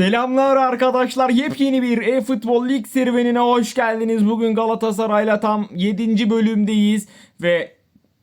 Selamlar arkadaşlar. Yepyeni bir e-futbol lig serüvenine hoş geldiniz. Bugün Galatasaray'la tam 7. bölümdeyiz ve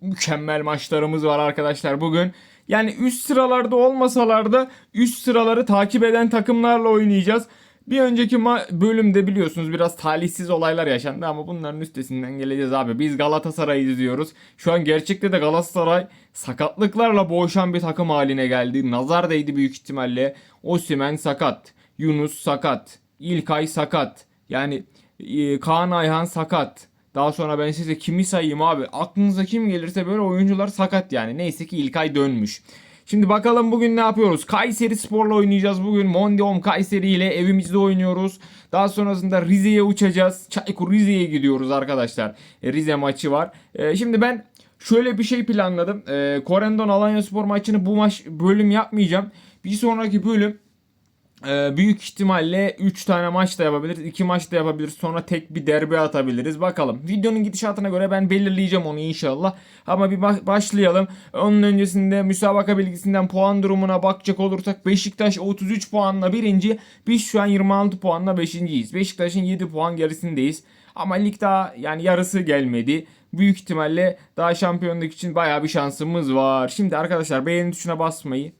mükemmel maçlarımız var arkadaşlar bugün. Yani üst sıralarda olmasalar da üst sıraları takip eden takımlarla oynayacağız. Bir önceki bölümde biliyorsunuz biraz talihsiz olaylar yaşandı ama bunların üstesinden geleceğiz abi. Biz Galatasaray'ı izliyoruz. Şu an gerçekte de Galatasaray sakatlıklarla boğuşan bir takım haline geldi. Nazar değdi büyük ihtimalle. Osimhen sakat. Yunus sakat. İlkay sakat. Yani e, Kaan Ayhan sakat. Daha sonra ben size kimi sayayım abi? Aklınıza kim gelirse böyle oyuncular sakat yani. Neyse ki İlkay dönmüş. Şimdi bakalım bugün ne yapıyoruz? Kayseri Spor'la oynayacağız bugün. Mondium Kayseri ile evimizde oynuyoruz. Daha sonrasında Rize'ye uçacağız. Çaykur Rize'ye gidiyoruz arkadaşlar. E, Rize maçı var. E, şimdi ben şöyle bir şey planladım. E, Korendon Alanya Spor maçını bu maç bölüm yapmayacağım. Bir sonraki bölüm ee, büyük ihtimalle 3 tane maç da yapabiliriz. 2 maç da yapabiliriz. Sonra tek bir derbi atabiliriz. Bakalım. Videonun gidişatına göre ben belirleyeceğim onu inşallah. Ama bir ba- başlayalım. Onun öncesinde müsabaka bilgisinden puan durumuna bakacak olursak Beşiktaş 33 puanla birinci. Biz şu an 26 puanla beşinciyiz. Beşiktaş'ın 7 puan gerisindeyiz. Ama lig daha yani yarısı gelmedi. Büyük ihtimalle daha şampiyonluk için bayağı bir şansımız var. Şimdi arkadaşlar beğeni tuşuna basmayı,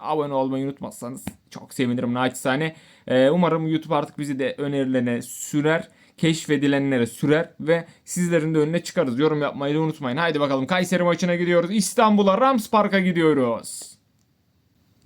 abone olmayı unutmazsanız çok sevinirim naçizane. Ee, umarım YouTube artık bizi de önerilene sürer. Keşfedilenlere sürer ve sizlerin de önüne çıkarız. Yorum yapmayı da unutmayın. Haydi bakalım Kayseri maçına gidiyoruz. İstanbul'a Rams Park'a gidiyoruz.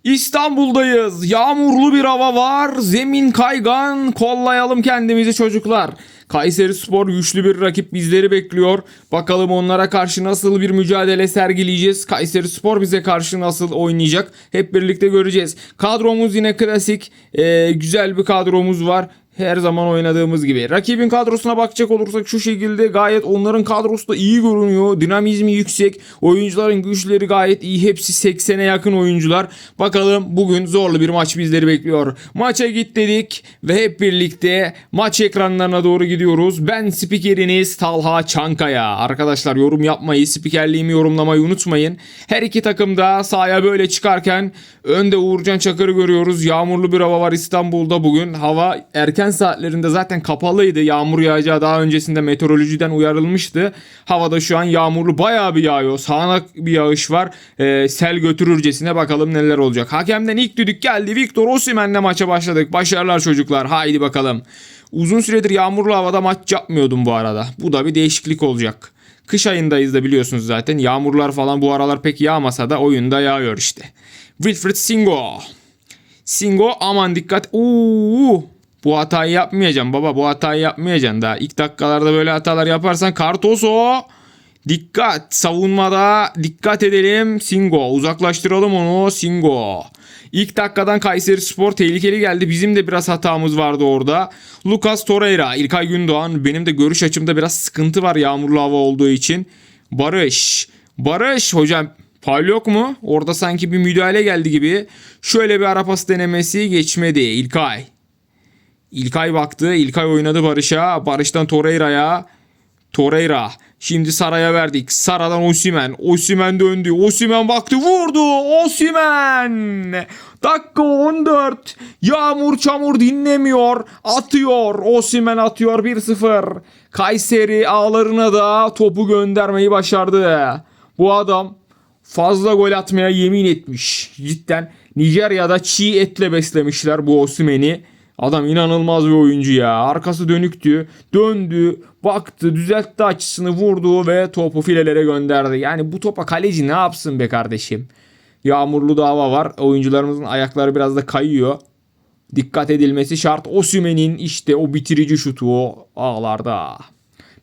İstanbul'dayız. Yağmurlu bir hava var. Zemin kaygan. Kollayalım kendimizi çocuklar. Kayseri Spor güçlü bir rakip bizleri bekliyor. Bakalım onlara karşı nasıl bir mücadele sergileyeceğiz. Kayseri Spor bize karşı nasıl oynayacak. Hep birlikte göreceğiz. Kadromuz yine klasik. Ee, güzel bir kadromuz var. Her zaman oynadığımız gibi. Rakibin kadrosuna bakacak olursak şu şekilde gayet onların kadrosu da iyi görünüyor. Dinamizmi yüksek. Oyuncuların güçleri gayet iyi. Hepsi 80'e yakın oyuncular. Bakalım bugün zorlu bir maç bizleri bekliyor. Maça git dedik ve hep birlikte maç ekranlarına doğru gidiyoruz. Ben spikeriniz Talha Çankaya. Arkadaşlar yorum yapmayı, spikerliğimi yorumlamayı unutmayın. Her iki takım da sahaya böyle çıkarken önde Uğurcan Çakır'ı görüyoruz. Yağmurlu bir hava var İstanbul'da bugün. Hava erken saatlerinde zaten kapalıydı. Yağmur yağacağı daha öncesinde meteorolojiden uyarılmıştı. Havada şu an yağmurlu bayağı bir yağıyor. Sağanak bir yağış var. Ee, sel götürürcesine bakalım neler olacak. Hakemden ilk düdük geldi. Victor Osimhen'le maça başladık. Başarılar çocuklar. Haydi bakalım. Uzun süredir yağmurlu havada maç yapmıyordum bu arada. Bu da bir değişiklik olacak. Kış ayındayız da biliyorsunuz zaten. Yağmurlar falan bu aralar pek yağmasa da oyunda yağıyor işte. Wilfred Singo. Singo aman dikkat. Uuu. Bu hatayı yapmayacağım baba. Bu hatayı yapmayacaksın daha. İlk dakikalarda böyle hatalar yaparsan Kartoso. Dikkat. Savunmada dikkat edelim. Singo. Uzaklaştıralım onu. Singo. İlk dakikadan Kayseri Spor tehlikeli geldi. Bizim de biraz hatamız vardı orada. Lucas Torreira, İlkay Gündoğan. Benim de görüş açımda biraz sıkıntı var yağmurlu hava olduğu için. Barış. Barış hocam Faul yok mu? Orada sanki bir müdahale geldi gibi. Şöyle bir ara pas denemesi geçmedi. İlkay. İlkay baktı. İlkay oynadı Barış'a. Barış'tan Torreira'ya. Torreira. Şimdi Sara'ya verdik. Sara'dan Osimen. Osimen döndü. Osimen baktı vurdu. Osimen. Dakika 14. Yağmur çamur dinlemiyor. Atıyor. Osimen atıyor 1-0. Kayseri ağlarına da topu göndermeyi başardı. Bu adam fazla gol atmaya yemin etmiş. Cidden Nijerya'da çiğ etle beslemişler bu Osimhen'i. Adam inanılmaz bir oyuncu ya. Arkası dönüktü. Döndü. Baktı. Düzeltti açısını vurdu ve topu filelere gönderdi. Yani bu topa kaleci ne yapsın be kardeşim? Yağmurlu da hava var. Oyuncularımızın ayakları biraz da kayıyor. Dikkat edilmesi şart. Osimhen'in işte o bitirici şutu o ağlarda.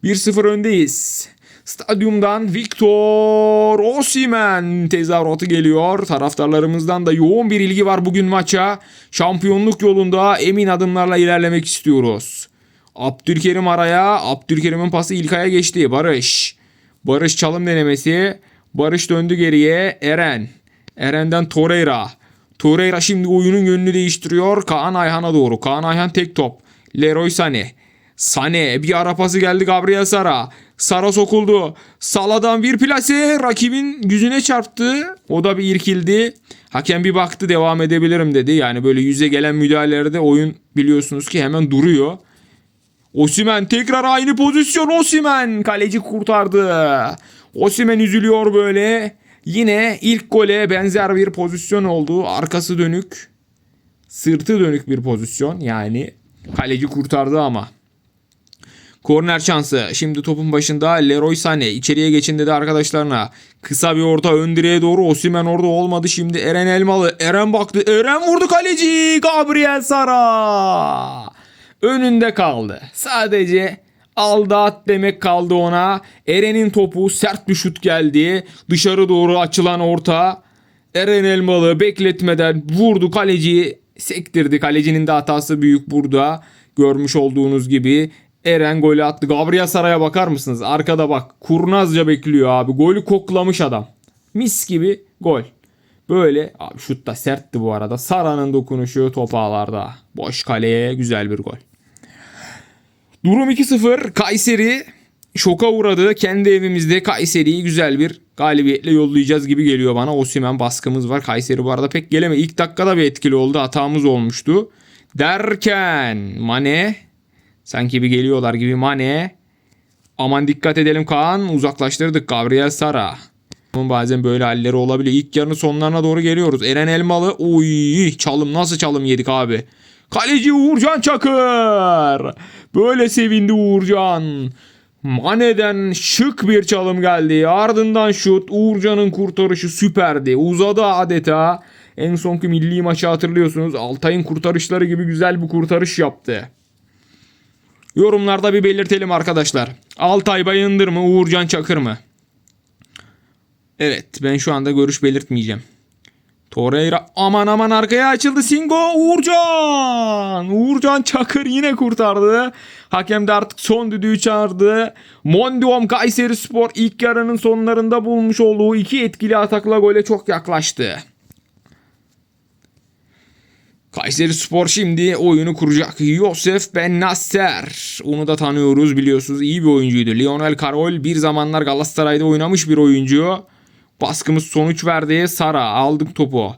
1-0 öndeyiz. Stadyumdan Victor Osimhen tezahüratı geliyor. Taraftarlarımızdan da yoğun bir ilgi var bugün maça. Şampiyonluk yolunda emin adımlarla ilerlemek istiyoruz. Abdülkerim araya. Abdülkerim'in pası İlkay'a geçti. Barış. Barış çalım denemesi. Barış döndü geriye. Eren. Eren'den Torreira. Torreira şimdi oyunun yönünü değiştiriyor. Kaan Ayhan'a doğru. Kaan Ayhan tek top. Leroy Sané. Sane bir ara pası geldi Gabriel Sara. Sara sokuldu. Sala'dan bir plase rakibin yüzüne çarptı. O da bir irkildi. Hakem bir baktı devam edebilirim dedi. Yani böyle yüze gelen müdahalelerde oyun biliyorsunuz ki hemen duruyor. Osimen tekrar aynı pozisyon Osimen kaleci kurtardı. Osimen üzülüyor böyle. Yine ilk gole benzer bir pozisyon oldu. Arkası dönük. Sırtı dönük bir pozisyon. Yani kaleci kurtardı ama. Korner şansı. Şimdi topun başında Leroy Sané içeriye geçin dedi arkadaşlarına. Kısa bir orta ön direğe doğru Osimen orada olmadı. Şimdi Eren Elmalı. Eren baktı. Eren vurdu kaleci. Gabriel Sara. Önünde kaldı. Sadece aldı at demek kaldı ona. Eren'in topu sert bir şut geldi. Dışarı doğru açılan orta. Eren Elmalı bekletmeden vurdu kaleciyi sektirdi. Kalecinin de hatası büyük burada. Görmüş olduğunuz gibi Eren golü attı. Gabriel Saray'a bakar mısınız? Arkada bak. Kurnazca bekliyor abi. Golü koklamış adam. Mis gibi gol. Böyle abi şut da sertti bu arada. Sara'nın dokunuşu top ağlarda. Boş kaleye güzel bir gol. Durum 2-0. Kayseri şoka uğradı. Kendi evimizde Kayseri'yi güzel bir galibiyetle yollayacağız gibi geliyor bana. Osimen baskımız var. Kayseri bu arada pek geleme. İlk dakikada bir etkili oldu. Hatamız olmuştu. Derken Mane sanki bir geliyorlar gibi Mane. Aman dikkat edelim Kaan. Uzaklaştırdık Gabriel Sara. Bazen böyle halleri olabiliyor. İlk yarının sonlarına doğru geliyoruz. Eren Elmalı. Uy çalım nasıl çalım yedik abi. Kaleci Uğurcan Çakır. Böyle sevindi Uğurcan. Mane'den şık bir çalım geldi. Ardından şut. Uğurcan'ın kurtarışı süperdi. Uzadı adeta. En sonki milli maçı hatırlıyorsunuz. Altay'ın kurtarışları gibi güzel bir kurtarış yaptı. Yorumlarda bir belirtelim arkadaşlar. Altay Bayındır mı Uğurcan Çakır mı? Evet ben şu anda görüş belirtmeyeceğim. Torreira aman aman arkaya açıldı Singo Uğurcan. Uğurcan Çakır yine kurtardı. Hakem de artık son düdüğü çağırdı. Mondium Kayseri Spor ilk yarının sonlarında bulmuş olduğu iki etkili atakla gole çok yaklaştı. Kayseri Spor şimdi oyunu kuracak. Yosef Ben Nasser. Onu da tanıyoruz biliyorsunuz. İyi bir oyuncuydu. Lionel Carol bir zamanlar Galatasaray'da oynamış bir oyuncu. Baskımız sonuç verdi. Sara aldık topu.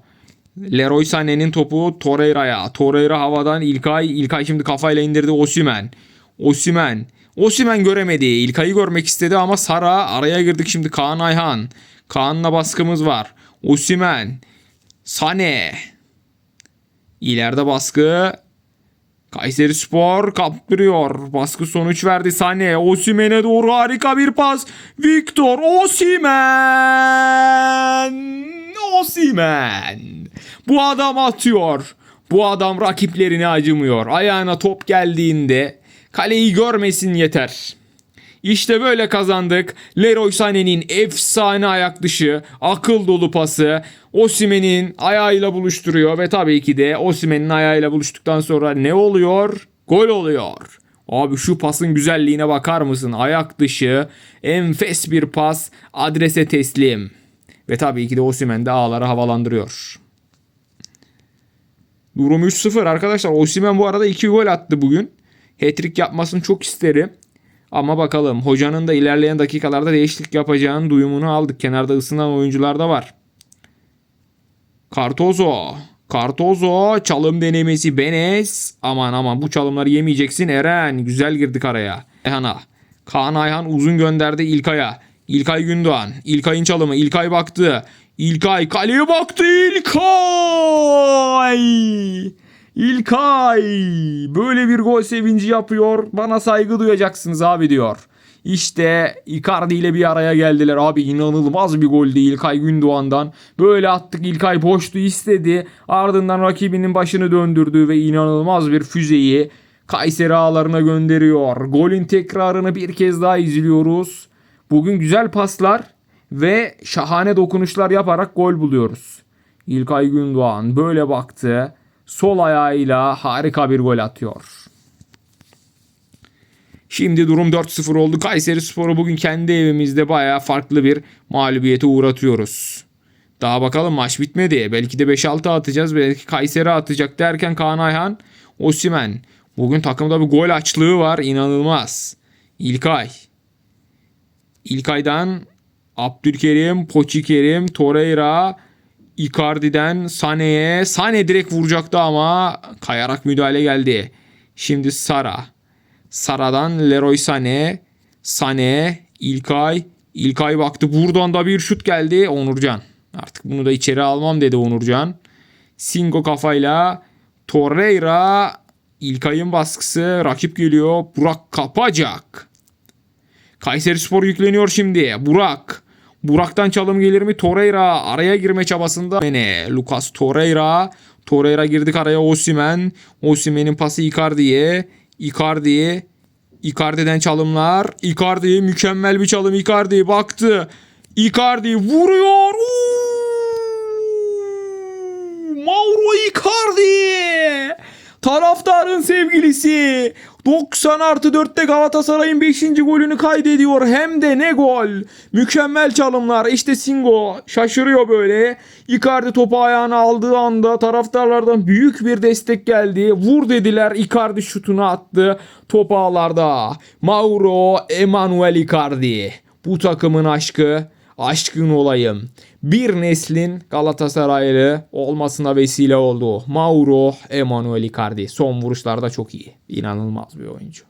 Leroy Sané'nin topu Torreira'ya. Torreira havadan İlkay. İlkay şimdi kafayla indirdi Osimen. Osimen. Osimen göremedi. İlkay'ı görmek istedi ama Sara araya girdik şimdi Kaan Ayhan. Kaan'la baskımız var. Osimen. Sane. İleride baskı. Kayseri Spor kaptırıyor. Baskı sonuç verdi Sane. Osimen'e doğru harika bir pas. Victor Osimen. Osimen. Bu adam atıyor. Bu adam rakiplerine acımıyor. Ayağına top geldiğinde kaleyi görmesin yeter. İşte böyle kazandık. Leroy Sané'nin efsane ayak dışı, akıl dolu pası Osimen'in ayağıyla buluşturuyor ve tabii ki de Osimen'in ayağıyla buluştuktan sonra ne oluyor? Gol oluyor. Abi şu pasın güzelliğine bakar mısın? Ayak dışı, enfes bir pas, adrese teslim. Ve tabii ki de Osimen de ağları havalandırıyor. Durum 3-0 arkadaşlar. Osimen bu arada 2 gol attı bugün. Hat-trick yapmasını çok isterim. Ama bakalım hocanın da ilerleyen dakikalarda değişiklik yapacağını duyumunu aldık. Kenarda ısınan oyuncular da var. Cartozo. Cartozo çalım denemesi Benes. Aman aman bu çalımları yemeyeceksin Eren. Güzel girdik araya. Ayhan'a. Kaan Ayhan uzun gönderdi İlkay'a. İlkay Gündoğan. İlkay'ın çalımı. İlkay baktı. İlkay kaleye baktı. İlkay. İlkay böyle bir gol sevinci yapıyor. Bana saygı duyacaksınız abi diyor. İşte Icardi ile bir araya geldiler. Abi inanılmaz bir gol değil İlkay Gündoğan'dan. Böyle attık İlkay boştu istedi. Ardından rakibinin başını döndürdü ve inanılmaz bir füzeyi Kayseri ağlarına gönderiyor. Golün tekrarını bir kez daha izliyoruz. Bugün güzel paslar ve şahane dokunuşlar yaparak gol buluyoruz. İlkay Gündoğan böyle baktı. Sol ayağıyla harika bir gol atıyor. Şimdi durum 4-0 oldu. Kayseri Spor'u bugün kendi evimizde bayağı farklı bir mağlubiyete uğratıyoruz. Daha bakalım maç bitmedi. Belki de 5-6 atacağız. Belki Kayseri atacak derken Kaan Ayhan, Osimen. Bugün takımda bir gol açlığı var. İnanılmaz. İlkay. İlkay'dan Abdülkerim, Poçikerim, Torreira, Icardi'den Sane'ye. Sane direkt vuracaktı ama kayarak müdahale geldi. Şimdi Sara. Sara'dan Leroy Sané. Sané, İlkay. İlkay baktı. Buradan da bir şut geldi. Onurcan. Artık bunu da içeri almam dedi Onurcan. Singo kafayla. Torreira. İlkay'ın baskısı. Rakip geliyor. Burak kapacak. Kayseri Spor yükleniyor şimdi. Burak. Burak'tan çalım gelir mi? Torreira araya girme çabasında. Mene, Lucas Torreira. Torreira girdik araya Osimen. Osimen'in pası Icardi'ye. Icardi. Icardi'den çalımlar. Icardi mükemmel bir çalım. Icardi baktı. Icardi vuruyor. Uuu! Mauro Icardi. Taraftarın sevgilisi. 90 artı 4'te Galatasaray'ın 5. golünü kaydediyor. Hem de ne gol. Mükemmel çalımlar. İşte Singo şaşırıyor böyle. Icardi topu ayağına aldığı anda taraftarlardan büyük bir destek geldi. Vur dediler. Icardi şutunu attı. Top ağlarda. Mauro Emanuel Icardi. Bu takımın aşkı. Aşkın olayım. Bir neslin Galatasaraylı olmasına vesile oldu. Mauro Emanuel Icardi. Son vuruşlarda çok iyi. İnanılmaz bir oyuncu.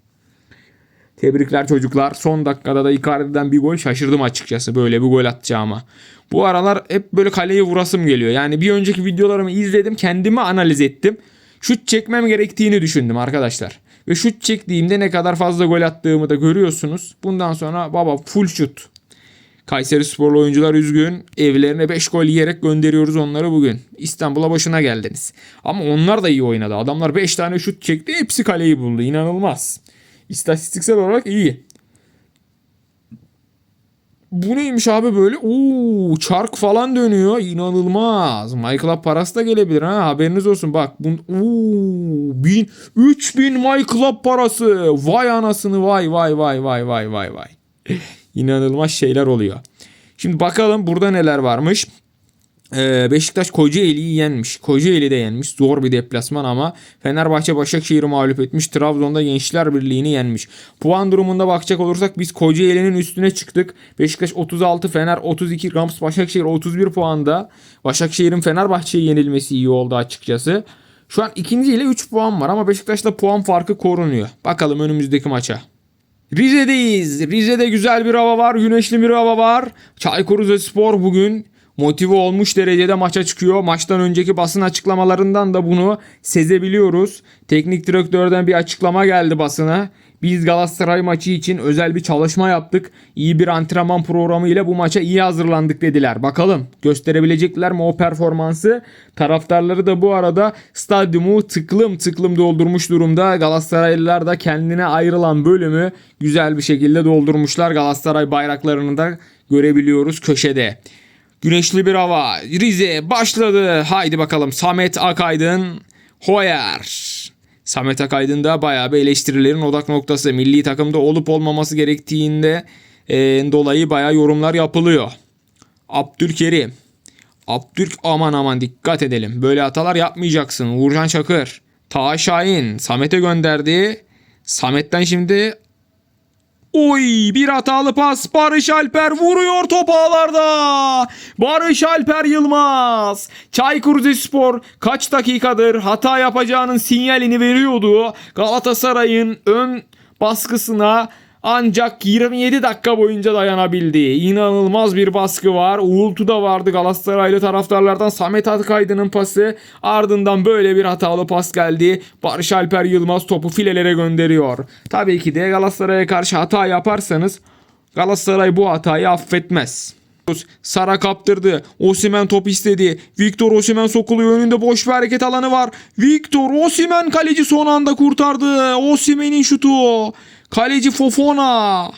Tebrikler çocuklar. Son dakikada da Icardi'den bir gol şaşırdım açıkçası böyle bir gol atacağıma. Bu aralar hep böyle kaleyi vurasım geliyor. Yani bir önceki videolarımı izledim kendimi analiz ettim. Şut çekmem gerektiğini düşündüm arkadaşlar. Ve şut çektiğimde ne kadar fazla gol attığımı da görüyorsunuz. Bundan sonra baba full şut. Kayseri sporlu oyuncular üzgün. Evlerine 5 gol yiyerek gönderiyoruz onları bugün. İstanbul'a başına geldiniz. Ama onlar da iyi oynadı. Adamlar 5 tane şut çekti. Hepsi kaleyi buldu. İnanılmaz. İstatistiksel olarak iyi. Bu neymiş abi böyle? Oo, çark falan dönüyor. İnanılmaz. Michael'a parası da gelebilir ha. Haberiniz olsun. Bak bu oo, bin, 3000 Michael'a parası. Vay anasını vay vay vay vay vay vay vay. İnanılmaz şeyler oluyor. Şimdi bakalım burada neler varmış. Ee, Beşiktaş Kocaeli'yi yenmiş. Kocaeli de yenmiş. Zor bir deplasman ama Fenerbahçe Başakşehir'i mağlup etmiş. Trabzon'da Gençler Birliği'ni yenmiş. Puan durumunda bakacak olursak biz Kocaeli'nin üstüne çıktık. Beşiktaş 36, Fener 32, Rams Başakşehir 31 puanda. Başakşehir'in Fenerbahçe'ye yenilmesi iyi oldu açıkçası. Şu an ikinci ile 3 puan var ama Beşiktaş'ta puan farkı korunuyor. Bakalım önümüzdeki maça. Rize'deyiz. Rize'de güzel bir hava var. Güneşli bir hava var. Çaykur Rizespor bugün motive olmuş derecede maça çıkıyor. Maçtan önceki basın açıklamalarından da bunu sezebiliyoruz. Teknik direktörden bir açıklama geldi basına. Biz Galatasaray maçı için özel bir çalışma yaptık. İyi bir antrenman programı ile bu maça iyi hazırlandık dediler. Bakalım gösterebilecekler mi o performansı? Taraftarları da bu arada stadyumu tıklım tıklım doldurmuş durumda. Galatasaraylılar da kendine ayrılan bölümü güzel bir şekilde doldurmuşlar. Galatasaray bayraklarını da görebiliyoruz köşede. Güneşli bir hava. Rize başladı. Haydi bakalım Samet Akaydın. Hoyer. Samet Akaydın da bayağı bir eleştirilerin odak noktası. Milli takımda olup olmaması gerektiğinde e, dolayı bayağı yorumlar yapılıyor. Abdülkerim. Abdülk aman aman dikkat edelim. Böyle hatalar yapmayacaksın. Uğurcan Çakır. Taha Şahin. Samet'e gönderdi. Samet'ten şimdi Oy bir hatalı pas Barış Alper vuruyor top ağlarda. Barış Alper Yılmaz. Çaykur Rizespor kaç dakikadır hata yapacağının sinyalini veriyordu. Galatasaray'ın ön baskısına ancak 27 dakika boyunca dayanabildi. İnanılmaz bir baskı var. Uğultu da vardı Galatasaraylı taraftarlardan. Samet Akaydın'ın pası. Ardından böyle bir hatalı pas geldi. Barış Alper Yılmaz topu filelere gönderiyor. Tabii ki de Galatasaray'a karşı hata yaparsanız Galatasaray bu hatayı affetmez. Sara kaptırdı. Osimen top istedi. Victor Osimen sokuluyor. Önünde boş bir hareket alanı var. Victor Osimen kaleci son anda kurtardı. Osimen'in şutu. Kaleci Fofona.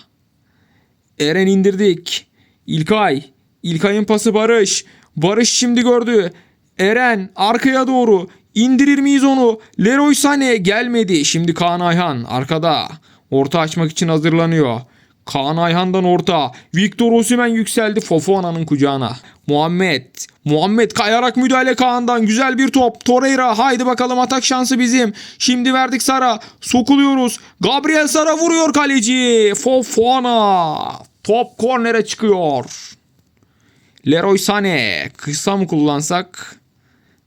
Eren indirdik. İlkay. İlkay'ın pası Barış. Barış şimdi gördü. Eren arkaya doğru. İndirir miyiz onu? Leroy Sané gelmedi. Şimdi Kaan Ayhan arkada. Orta açmak için hazırlanıyor. Kaan Ayhan'dan orta. Victor Osimhen yükseldi Fofona'nın kucağına. Muhammed. Muhammed kayarak müdahale Kaan'dan. Güzel bir top. Torreira. Haydi bakalım atak şansı bizim. Şimdi verdik Sara. Sokuluyoruz. Gabriel Sara vuruyor kaleci. Fofana. Top kornere çıkıyor. Leroy Sané. Kısa mı kullansak?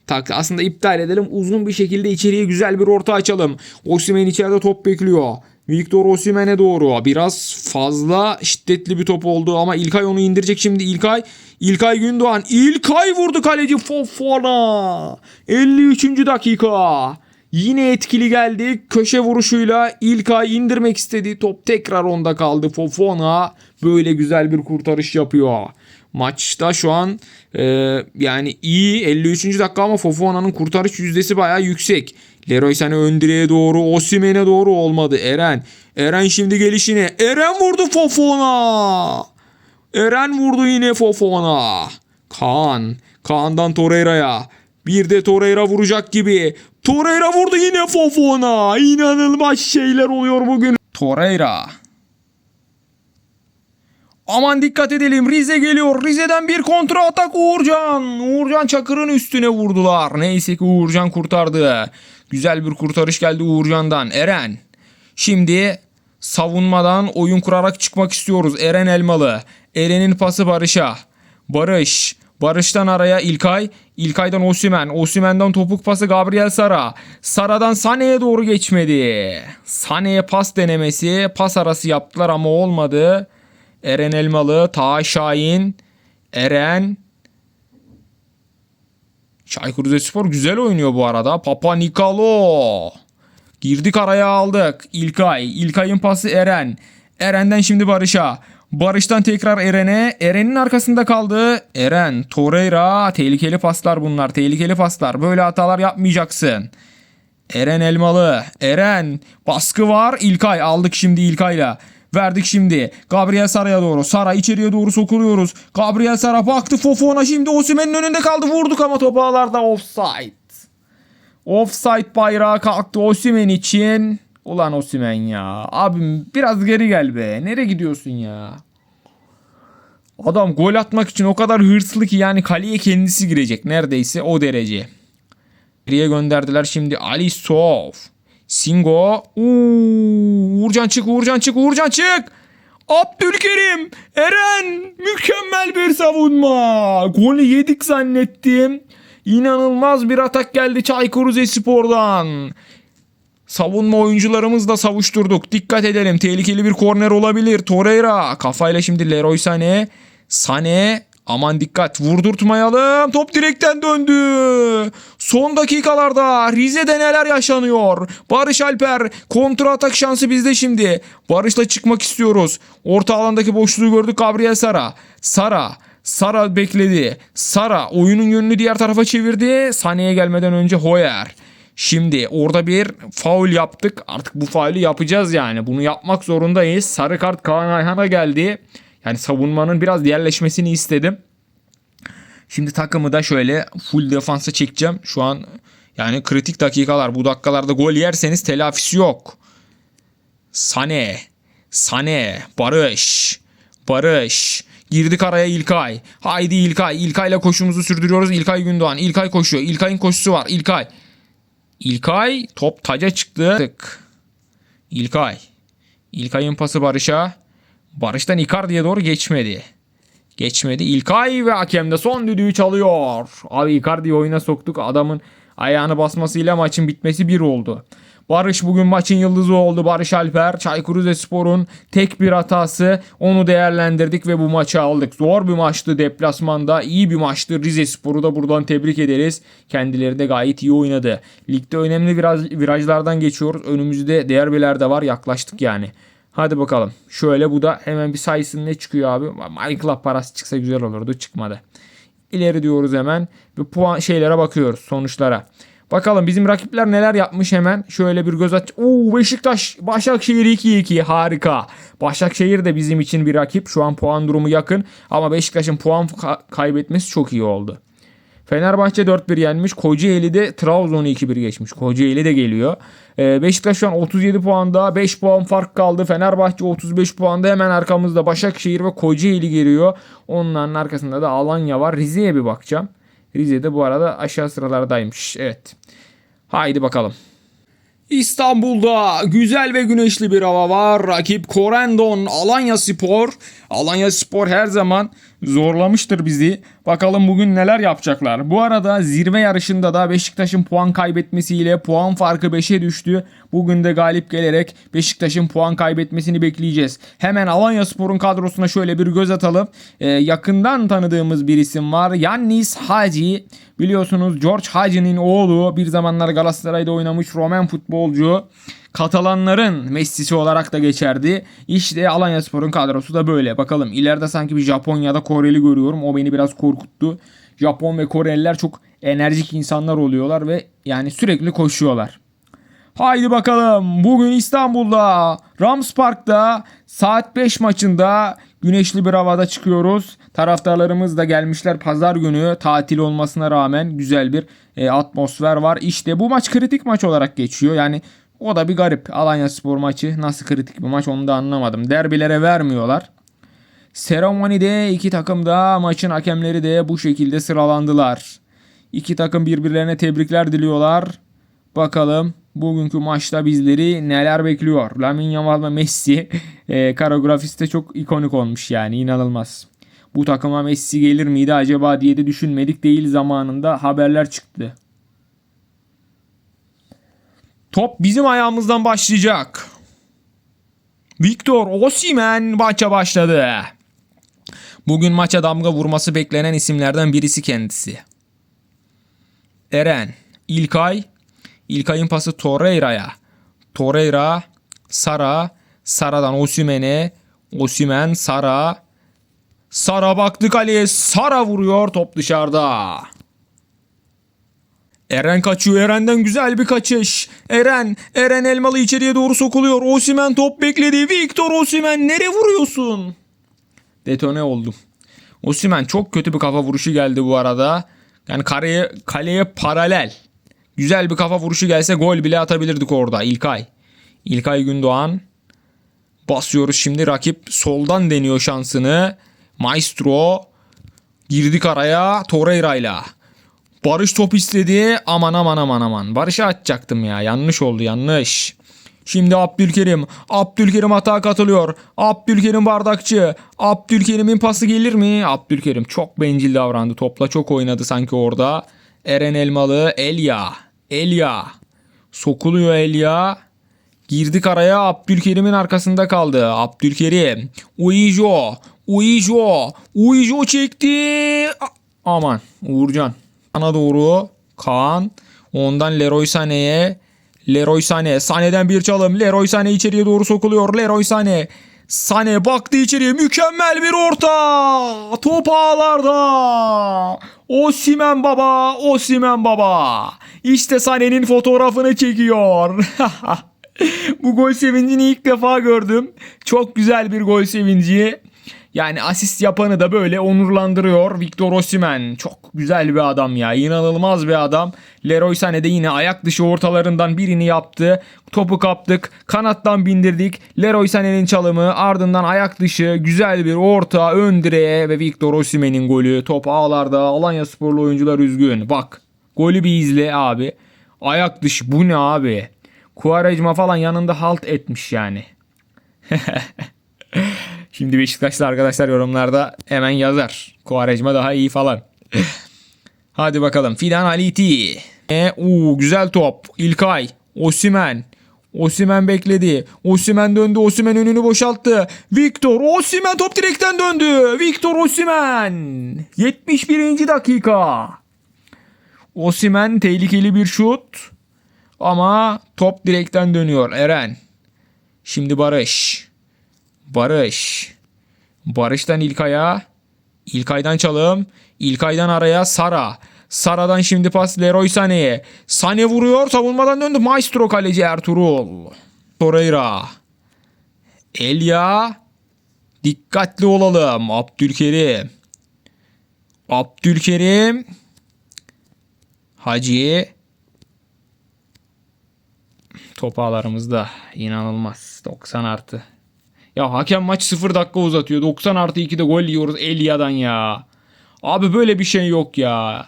Tak aslında iptal edelim. Uzun bir şekilde içeriye güzel bir orta açalım. Osimhen içeride top bekliyor. Victor Osimhen'e doğru. Biraz fazla şiddetli bir top oldu ama İlkay onu indirecek şimdi İlkay. İlkay Gündoğan. İlkay vurdu kaleci Fofana. 53. dakika. Yine etkili geldi. Köşe vuruşuyla İlkay indirmek istedi. Top tekrar onda kaldı. Fofana böyle güzel bir kurtarış yapıyor. Maçta şu an e, yani iyi 53. dakika ama Fofana'nın kurtarış yüzdesi bayağı yüksek. Leroy Sané ön direğe doğru Osimhen'e doğru olmadı Eren. Eren şimdi gelişine. Eren vurdu Fofana. Eren vurdu yine Fofana. Kaan. Kaan'dan Torreira'ya. Bir de Torreira vuracak gibi. Torreira vurdu yine Fofana. İnanılmaz şeyler oluyor bugün. Torreira. Aman dikkat edelim Rize geliyor. Rize'den bir kontra atak Uğurcan. Uğurcan Çakır'ın üstüne vurdular. Neyse ki Uğurcan kurtardı. Güzel bir kurtarış geldi Uğurcan'dan. Eren. Şimdi savunmadan oyun kurarak çıkmak istiyoruz. Eren Elmalı. Eren'in pası Barış'a. Barış. Barış'tan araya İlkay. İlkay'dan Osimhen. Osimhen'den topuk pası Gabriel Sara. Sara'dan Sane'ye doğru geçmedi. Sane'ye pas denemesi. Pas arası yaptılar ama olmadı. Eren Elmalı, Taha Şahin, Eren. Çaykur Rizespor güzel oynuyor bu arada. Papa Nikolo. Girdik araya aldık. İlkay. İlkay'ın pası Eren. Eren'den şimdi Barış'a. Barış'tan tekrar Eren'e. Eren'in arkasında kaldı. Eren, Torreira. Tehlikeli paslar bunlar. Tehlikeli paslar. Böyle hatalar yapmayacaksın. Eren Elmalı. Eren. Baskı var. İlkay. Aldık şimdi İlkay'la. Verdik şimdi. Gabriel Sara'ya doğru. Sara içeriye doğru sokuluyoruz. Gabriel Sara baktı Fofona şimdi Osimhen'in önünde kaldı. Vurduk ama top ağlarda offside. Offside bayrağı kalktı Osimhen için. Ulan Osimhen ya. Abim biraz geri gel be. Nereye gidiyorsun ya? Adam gol atmak için o kadar hırslı ki yani kaleye kendisi girecek. Neredeyse o derece. Geriye gönderdiler şimdi Ali Sof. Singo. Uuu, Uğurcan çık, Uğurcan çık, Uğurcan çık. Abdülkerim, Eren mükemmel bir savunma. Golü yedik zannettim. İnanılmaz bir atak geldi Çaykur Rizespor'dan. Savunma oyuncularımızla savuşturduk. Dikkat edelim. Tehlikeli bir korner olabilir. Torreira kafayla şimdi Leroy Sané. Sané aman dikkat vurdurtmayalım. Top direkten döndü. Son dakikalarda Rize'de neler yaşanıyor? Barış Alper kontra atak şansı bizde şimdi. Barış'la çıkmak istiyoruz. Orta alandaki boşluğu gördük Gabriel Sara. Sara Sara bekledi. Sara oyunun yönünü diğer tarafa çevirdi. Sané'ye gelmeden önce Hoyer. Şimdi orada bir faul yaptık. Artık bu faulü yapacağız yani. Bunu yapmak zorundayız. Sarı kart Kaan Ayhan'a geldi. Yani savunmanın biraz yerleşmesini istedim. Şimdi takımı da şöyle full defansa çekeceğim. Şu an yani kritik dakikalar. Bu dakikalarda gol yerseniz telafisi yok. Sane. Sane. Barış. Barış. Girdik araya İlkay. Haydi İlkay. İlkay'la koşumuzu sürdürüyoruz. İlkay Gündoğan. İlkay koşuyor. İlkay'ın koşusu var. İlkay. İlkay top taca çıktı. İlkay. İlkay'ın pası Barış'a. Barış'tan Icardi'ye doğru geçmedi. Geçmedi. İlkay ve hakem de son düdüğü çalıyor. Abi Icardi'yi oyuna soktuk. Adamın ayağını basmasıyla maçın bitmesi bir oldu. Barış bugün maçın yıldızı oldu. Barış Alper, Çaykur Rizespor'un tek bir hatası. Onu değerlendirdik ve bu maçı aldık. Zor bir maçtı deplasmanda. iyi bir maçtı. Rizespor'u da buradan tebrik ederiz. Kendileri de gayet iyi oynadı. Ligde önemli viraj, virajlardan geçiyoruz. Önümüzde derbiler de var. Yaklaştık yani. Hadi bakalım. Şöyle bu da hemen bir sayısın ne çıkıyor abi? Minecraft parası çıksa güzel olurdu. Çıkmadı. İleri diyoruz hemen. Bir puan şeylere bakıyoruz. Sonuçlara. Bakalım bizim rakipler neler yapmış hemen. Şöyle bir göz aç. Oo Beşiktaş Başakşehir 2-2 harika. Başakşehir de bizim için bir rakip. Şu an puan durumu yakın. Ama Beşiktaş'ın puan ka- kaybetmesi çok iyi oldu. Fenerbahçe 4-1 yenmiş. Kocaeli de Trabzon'u 2-1 geçmiş. Kocaeli de geliyor. Ee, Beşiktaş şu an 37 puanda. 5 puan fark kaldı. Fenerbahçe 35 puanda. Hemen arkamızda Başakşehir ve Kocaeli geliyor. Onların arkasında da Alanya var. Rize'ye bir bakacağım. Rize'de bu arada aşağı sıralardaymış. Evet. Haydi bakalım. İstanbul'da güzel ve güneşli bir hava var. Rakip Korendon Alanya Spor. Alanya Spor her zaman zorlamıştır bizi. Bakalım bugün neler yapacaklar. Bu arada zirve yarışında da Beşiktaş'ın puan kaybetmesiyle puan farkı 5'e düştü. Bugün de galip gelerek Beşiktaş'ın puan kaybetmesini bekleyeceğiz. Hemen Alanya Spor'un kadrosuna şöyle bir göz atalım. Ee, yakından tanıdığımız bir isim var. Yannis Hagi. Biliyorsunuz George Hagi'nin oğlu bir zamanlar Galatasaray'da oynamış Roman futbolcu. Katalanların Messi'si olarak da geçerdi. İşte Alanya Spor'un kadrosu da böyle. Bakalım ileride sanki bir Japonya'da Koreli görüyorum. O beni biraz korkuttu. Japon ve Koreliler çok enerjik insanlar oluyorlar ve yani sürekli koşuyorlar. Haydi bakalım bugün İstanbul'da Rams Park'ta saat 5 maçında güneşli bir havada çıkıyoruz. Taraftarlarımız da gelmişler pazar günü tatil olmasına rağmen güzel bir e, atmosfer var. İşte bu maç kritik maç olarak geçiyor. Yani o da bir garip. Alanya Spor maçı nasıl kritik bir maç onu da anlamadım. Derbilere vermiyorlar. Seremonide iki takım da maçın hakemleri de bu şekilde sıralandılar. İki takım birbirlerine tebrikler diliyorlar. Bakalım bugünkü maçta bizleri neler bekliyor. Lamine Yamal ve Messi e, koreografisi de çok ikonik olmuş yani inanılmaz. Bu takıma Messi gelir miydi acaba diye de düşünmedik değil zamanında haberler çıktı. Top bizim ayağımızdan başlayacak. Victor Osimhen maça başladı. Bugün maça damga vurması beklenen isimlerden birisi kendisi. Eren, İlkay, İlkay'ın pası Torreira'ya. Torreira, Sara, Sara'dan Osimhen'e, Osimhen, Sara. Sara baktı kaleye, Sara vuruyor top dışarıda. Eren kaçıyor. Eren'den güzel bir kaçış. Eren, Eren Elmalı içeriye doğru sokuluyor. Osimhen top bekledi. Victor Osimhen nereye vuruyorsun? Detone oldum. Osimhen çok kötü bir kafa vuruşu geldi bu arada. Yani kaleye, kaleye paralel. Güzel bir kafa vuruşu gelse gol bile atabilirdik orada. İlkay. İlkay Gündoğan. Basıyoruz şimdi rakip soldan deniyor şansını. Maestro. Girdik araya Torreira'yla. Barış top istedi. Aman aman aman aman. Barış'a atacaktım ya. Yanlış oldu yanlış. Şimdi Abdülkerim. Abdülkerim hata katılıyor. Abdülkerim bardakçı. Abdülkerim'in pası gelir mi? Abdülkerim çok bencil davrandı. Topla çok oynadı sanki orada. Eren Elmalı. Elia. Elia. Sokuluyor Elia. Girdik araya Abdülkerim'in arkasında kaldı. Abdülkerim. Uijo. Uijo. Uijo çekti. Aman Uğurcan. Ana doğru. Kaan. Ondan Leroy Sané'ye. Leroy Sané. Sané'den bir çalım. Leroy Sané içeriye doğru sokuluyor. Leroy Sané. Sané baktı içeriye. Mükemmel bir orta. Top ağlarda. Osimen baba. Osimen baba. İşte Sané'nin fotoğrafını çekiyor. Bu gol sevincini ilk defa gördüm. Çok güzel bir gol sevinci. Yani asist yapanı da böyle onurlandırıyor. Victor Osimhen çok güzel bir adam ya. İnanılmaz bir adam. Leroy Sané de yine ayak dışı ortalarından birini yaptı. Topu kaptık. Kanattan bindirdik. Leroy Sané'nin çalımı ardından ayak dışı güzel bir orta ön direğe ve Victor Osimhen'in golü. Top ağlarda. Alanya sporlu oyuncular üzgün. Bak golü bir izle abi. Ayak dışı bu ne abi? Kuarejma falan yanında halt etmiş yani. Şimdi Beşiktaşlı arkadaşlar yorumlarda hemen yazar. Kuarejma daha iyi falan. Hadi bakalım. Fidan Haliti. E, uu, güzel top. İlkay. Osimen. Osimen bekledi. Osimen döndü. Osimen önünü boşalttı. Victor Osimen top direkten döndü. Victor Osimen. 71. dakika. Osimen tehlikeli bir şut. Ama top direkten dönüyor. Eren. Şimdi Barış. Barış. Barış'tan İlkay'a. İlkay'dan çalım. İlkay'dan araya Sara. Sara'dan şimdi pas Leroy Sané'ye. Sané vuruyor. Savunmadan döndü. Maestro kaleci Ertuğrul. Torreira. Elia. Dikkatli olalım. Abdülkerim. Abdülkerim. Hacı. Top ağlarımızda. inanılmaz. 90 artı. Ya hakem maç 0 dakika uzatıyor. 90 artı 2'de gol yiyoruz Elia'dan ya. Abi böyle bir şey yok ya.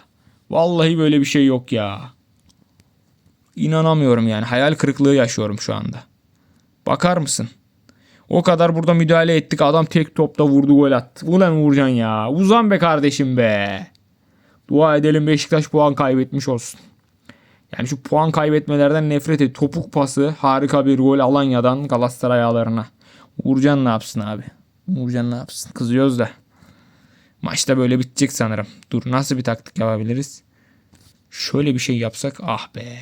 Vallahi böyle bir şey yok ya. İnanamıyorum yani. Hayal kırıklığı yaşıyorum şu anda. Bakar mısın? O kadar burada müdahale ettik. Adam tek topta vurdu gol attı. Ulan Uğurcan ya. Uzan be kardeşim be. Dua edelim Beşiktaş puan kaybetmiş olsun. Yani şu puan kaybetmelerden nefret et. Topuk pası harika bir gol Alanya'dan Galatasaray ağlarına. Uğurcan ne yapsın abi? Uğurcan ne yapsın? Kızıyoruz da. Maçta böyle bitecek sanırım. Dur nasıl bir taktik yapabiliriz? Şöyle bir şey yapsak ah be.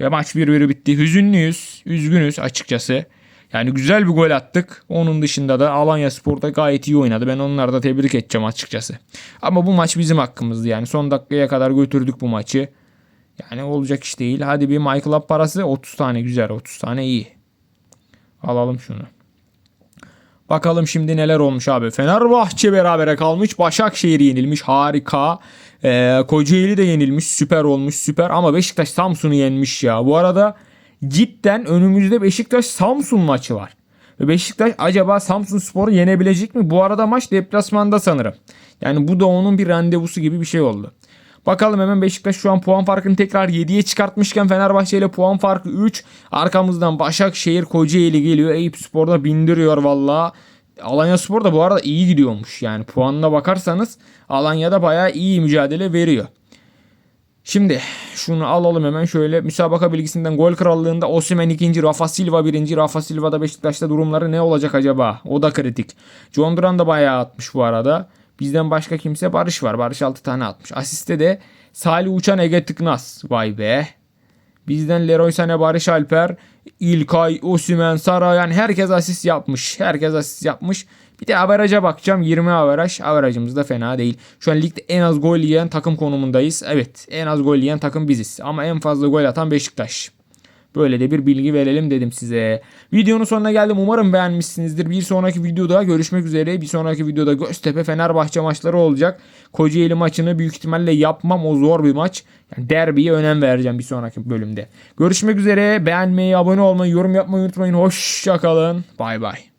Ve maç 1-1 bitti. Hüzünlüyüz. Üzgünüz açıkçası. Yani güzel bir gol attık. Onun dışında da Alanya Spor'da gayet iyi oynadı. Ben onları da tebrik edeceğim açıkçası. Ama bu maç bizim hakkımızdı yani. Son dakikaya kadar götürdük bu maçı. Yani olacak iş değil. Hadi bir Michael Up parası 30 tane güzel. 30 tane iyi. Alalım şunu. Bakalım şimdi neler olmuş abi. Fenerbahçe berabere kalmış. Başakşehir yenilmiş. Harika. Ee, Kocaeli de yenilmiş. Süper olmuş. Süper. Ama Beşiktaş Samsun'u yenmiş ya. Bu arada cidden önümüzde Beşiktaş Samsun maçı var. Beşiktaş acaba Samsun Spor'u yenebilecek mi? Bu arada maç deplasmanda sanırım. Yani bu da onun bir randevusu gibi bir şey oldu. Bakalım hemen Beşiktaş şu an puan farkını tekrar 7'ye çıkartmışken Fenerbahçe ile puan farkı 3. Arkamızdan Başakşehir Kocaeli geliyor. Eyüp Spor'da bindiriyor valla. Alanya Spor da bu arada iyi gidiyormuş. Yani puanına bakarsanız Alanya'da bayağı iyi mücadele veriyor. Şimdi şunu alalım hemen şöyle müsabaka bilgisinden gol krallığında Osimhen ikinci, Rafa Silva birinci. Rafa Silva'da Beşiktaş'ta durumları ne olacak acaba? O da kritik. John Duran da bayağı atmış bu arada. Bizden başka kimse Barış var. Barış 6 tane atmış. Asiste de Salih Uçan Ege Tıknaz. Vay be. Bizden Leroy Sané, Barış Alper, İlkay, Osimhen, Sara yani herkes asist yapmış. Herkes asist yapmış. Bir de averaja bakacağım. 20 averaj. Averajımız da fena değil. Şu an ligde en az gol yiyen takım konumundayız. Evet en az gol yiyen takım biziz. Ama en fazla gol atan Beşiktaş. Böyle de bir bilgi verelim dedim size. Videonun sonuna geldim. Umarım beğenmişsinizdir. Bir sonraki videoda görüşmek üzere. Bir sonraki videoda Göztepe Fenerbahçe maçları olacak. Kocaeli maçını büyük ihtimalle yapmam. O zor bir maç. Yani derbiye önem vereceğim bir sonraki bölümde. Görüşmek üzere. Beğenmeyi, abone olmayı, yorum yapmayı unutmayın. Hoşçakalın. Bay bay.